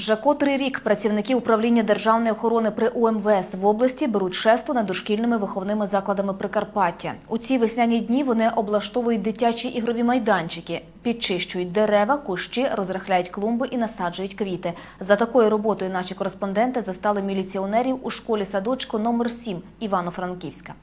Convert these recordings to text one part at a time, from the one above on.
Вже котрий рік працівники управління державної охорони при УМВС в області беруть шество над дошкільними виховними закладами Прикарпаття. У ці весняні дні вони облаштовують дитячі ігрові майданчики, підчищують дерева, кущі, розрихляють клумби і насаджують квіти. За такою роботою наші кореспонденти застали міліціонерів у школі садочку номер 7 Івано-Франківська.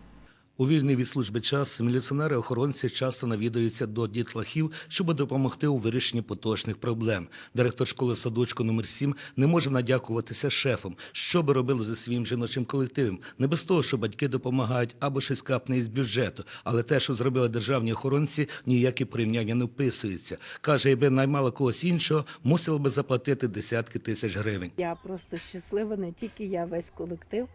У вільний від служби час міліціонери-охоронці часто навідуються до дітлахів, щоб допомогти у вирішенні поточних проблем. Директор школи садочку номер 7 не може надякуватися шефом, що би робили зі своїм жіночим колективом. Не без того, що батьки допомагають або щось капне із бюджету, але те, що зробили державні охоронці, ніякі порівняння не вписуються. Каже, якби наймала когось іншого, мусила би заплатити десятки тисяч гривень. Я просто щаслива, не тільки я, весь колектив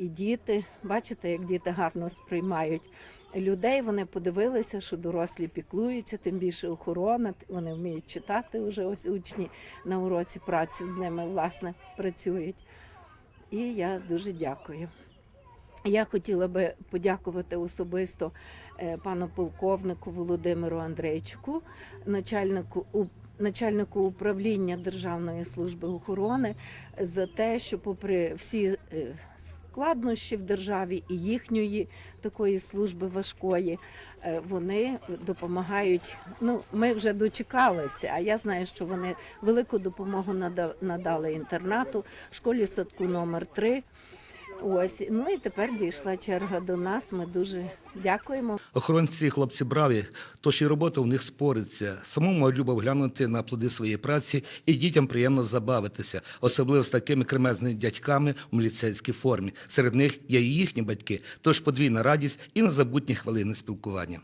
і діти. Бачите, як діти гарно сприймають людей. Вони подивилися, що дорослі піклуються, тим більше охорона. Вони вміють читати вже ось учні на уроці праці з ними власне працюють. І я дуже дякую. Я хотіла би подякувати особисто е, пану полковнику Володимиру Андрейчуку, начальнику начальнику управління Державної служби охорони, за те, що, попри всі е, складнощі в державі і їхньої такої служби важкої, е, вони допомагають. Ну, ми вже дочекалися. А я знаю, що вони велику допомогу нада- надали інтернату, школі садку номер 3 Ось, ну і тепер дійшла черга до нас. Ми дуже дякуємо. Охоронці хлопці браві, тож і робота у них спориться. Самому любов глянути на плоди своєї праці і дітям приємно забавитися, особливо з такими кремезними дядьками у міліцейській формі. Серед них є і їхні батьки, тож подвійна радість і незабутні хвилини спілкування.